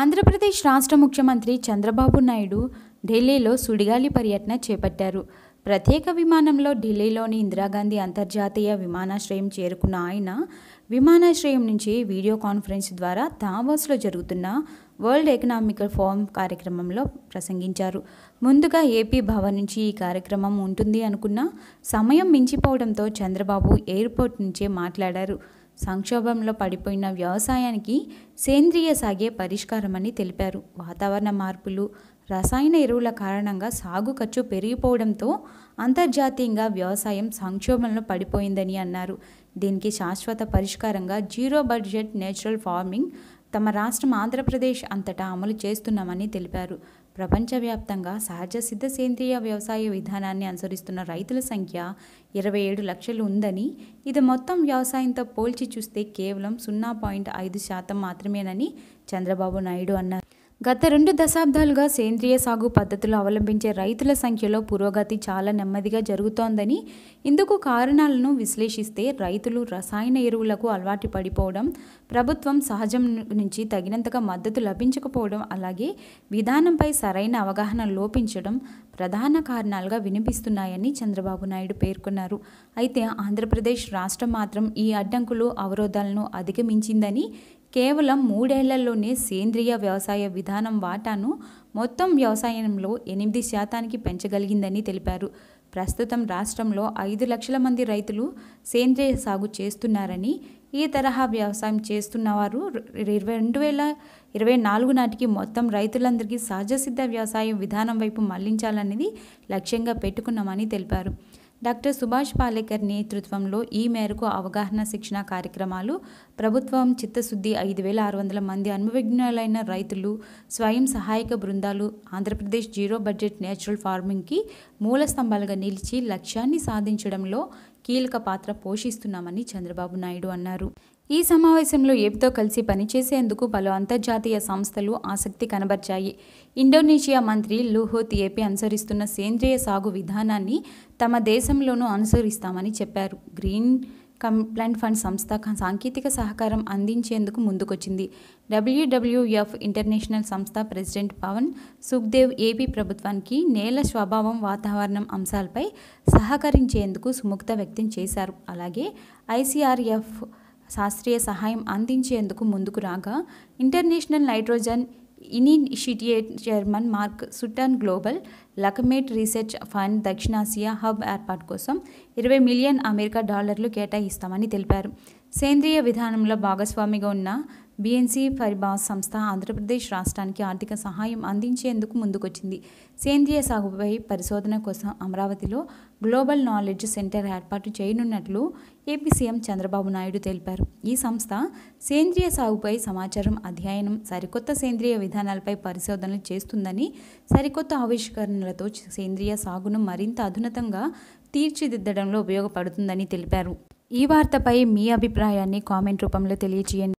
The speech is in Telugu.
ఆంధ్రప్రదేశ్ రాష్ట్ర ముఖ్యమంత్రి చంద్రబాబు నాయుడు ఢిల్లీలో సుడిగాలి పర్యటన చేపట్టారు. ప్రత్యేక విమానంలో ఢిల్లీలోని ఇందిరాగాంధీ అంతర్జాతీయ విమానాశ్రయం చేరుకున్న ఆయన విమానాశ్రయం నుంచి వీడియో కాన్ఫరెన్స్ ద్వారా దావోస్లో జరుగుతున్న వరల్డ్ ఎకనామికల్ ఫోరం కార్యక్రమంలో ప్రసంగించారు. ముందుగా ఏపీ భవన్ నుంచి ఈ కార్యక్రమం ఉంటుంది అనుకున్న సమయం మించిపోవడంతో చంద్రబాబు ఎయిర్పోర్ట్ నుంచే మాట్లాడారు. సంక్షోభంలో పడిపోయిన వ్యవసాయానికి సేంద్రియ సాగే పరిష్కారమని తెలిపారు. వాతావరణ మార్పులు రసాయన ఎరువుల కారణంగా సాగు ఖర్చు పెరిగిపోవడంతో అంతర్జాతీయంగా వ్యవసాయం సంక్షోభంలో పడిపోయిందని అన్నారు. దీనికి శాశ్వత పరిష్కారంగా జీరో బడ్జెట్ నేచురల్ ఫార్మింగ్ తమ రాష్ట్రం ఆంధ్రప్రదేశ్ అంతటా అమలు చేస్తున్నామని తెలిపారు. ప్రపంచవ్యాప్తంగా సహజ సిద్ధ సేంద్రియ వ్యవసాయ విధానాన్ని అనుసరిస్తున్న రైతుల సంఖ్య ఇరవై ఏడు లక్షలు ఉందని ఇది మొత్తం వ్యవసాయంతో పోల్చి చూస్తే కేవలం సున్నా పాయింట్ ఐదు శాతం మాత్రమేనని చంద్రబాబు నాయుడు అన్నారు. గత రెండు దశాబ్దాలుగా సేంద్రియ సాగు పద్ధతులు అవలంబించే రైతుల సంఖ్యలో పురోగతి చాలా నెమ్మదిగా జరుగుతోందని ఇందుకు కారణాలను విశ్లేషిస్తే రైతులు రసాయన ఎరువులకు అలవాటు పడిపోవడం ప్రభుత్వం సహజం నుంచి తగినంతగా మద్దతు లభించకపోవడం అలాగే విధానంపై సరైన అవగాహన లోపించడం ప్రధాన కారణాలుగా వినిపిస్తున్నాయని చంద్రబాబు నాయుడు పేర్కొన్నారు. అయితే ఆంధ్రప్రదేశ్ రాష్ట్రం మాత్రం ఈ అడ్డంకులు అవరోధాలను అధిగమించిందని కేవలం మూడేళ్ళలోనే సేంద్రియ వ్యవసాయ విధానం వాటాను మొత్తం వ్యవసాయంలో ఎనిమిది శాతానికి పెంచగలిగిందని తెలిపారు. ప్రస్తుతం రాష్ట్రంలో ఐదు లక్షల మంది రైతులు సేంద్రియ సాగు చేస్తున్నారని ఈ తరహా వ్యవసాయం చేస్తున్నవారు ఇరవై రెండు వేల ఇరవై నాలుగు నాటికి మొత్తం రైతులందరికీ సహజసిద్ధ వ్యవసాయం విధానం వైపు మళ్ళించాలనేది లక్ష్యంగా పెట్టుకున్నామని తెలిపారు. డాక్టర్ సుభాష్ పాలేకర్ నేతృత్వంలో ఈ మేరకు అవగాహన శిక్షణ కార్యక్రమాలు ప్రభుత్వం చిత్తశుద్ధి ఐదు వేల ఆరు వందల మంది అనుభవజ్ఞులైన రైతులు స్వయం సహాయక బృందాలు ఆంధ్రప్రదేశ్ జీరో బడ్జెట్ నేచురల్ ఫార్మింగ్కి మూల స్తంభాలుగా నిలిచి లక్ష్యాన్ని సాధించడంలో కీలక పాత్ర పోషిస్తున్నామని చంద్రబాబు నాయుడు అన్నారు. ఈ సమావేశంలో ఏపీతో కలిసి పనిచేసేందుకు పలు అంతర్జాతీయ సంస్థలు ఆసక్తి కనబర్చాయి. ఇండోనేషియా మంత్రి లూహోత్ ఏపీ అనుసరిస్తున్న సేంద్రియ సాగు విధానాన్ని తమ దేశంలోనూ అనుసరిస్తామని చెప్పారు. గ్రీన్ కంప్లైంట్ ఫండ్ సంస్థ సాంకేతిక సహకారం అందించేందుకు ముందుకొచ్చింది. డబ్ల్యూడబ్ల్యూఎఫ్ ఇంటర్నేషనల్ సంస్థ ప్రెసిడెంట్ పవన్ సుఖ్దేవ్ ఏపీ ప్రభుత్వానికి నేల స్వభావం వాతావరణం అంశాలపై సహకరించేందుకు సుముఖత వ్యక్తం చేశారు. అలాగే ఐసీఆర్ఎఫ్ శాస్త్రీయ సహాయం అందించేందుకు ముందుకు రాగా international nitrogen initiate chairman Mark Sutton global climate research fund దక్షిణాసియా hub ఏర్పాటు కోసం ఇరవై మిలియన్ అమెరికా డాలర్లు కేటాయిస్తామని తెలిపారు. సేంద్రియ విధానంలో భాగస్వామిగా ఉన్న బీఎన్సీ ఫైబాస్ సంస్థ ఆంధ్రప్రదేశ్ రాష్ట్రానికి ఆర్థిక సహాయం అందించేందుకు ముందుకొచ్చింది. సేంద్రియ సాగుపై పరిశోధన కోసం అమరావతిలో గ్లోబల్ నాలెడ్జ్ సెంటర్ ఏర్పాటు చేయనున్నట్లు ఏపీ సీఎం చంద్రబాబు నాయుడు తెలిపారు. ఈ సంస్థ సేంద్రియ సాగుపై సమాచారం అధ్యయనం సరికొత్త సేంద్రియ విధానాలపై పరిశోధనలు చేస్తుందని సరికొత్త ఆవిష్కరణలతో సేంద్రియ సాగును మరింత అధునతంగా తీర్చిదిద్దడంలో ఉపయోగపడుతుందని తెలిపారు. ఈ వార్తపై మీ అభిప్రాయాన్ని కామెంట్ రూపంలో తెలియజేయండి.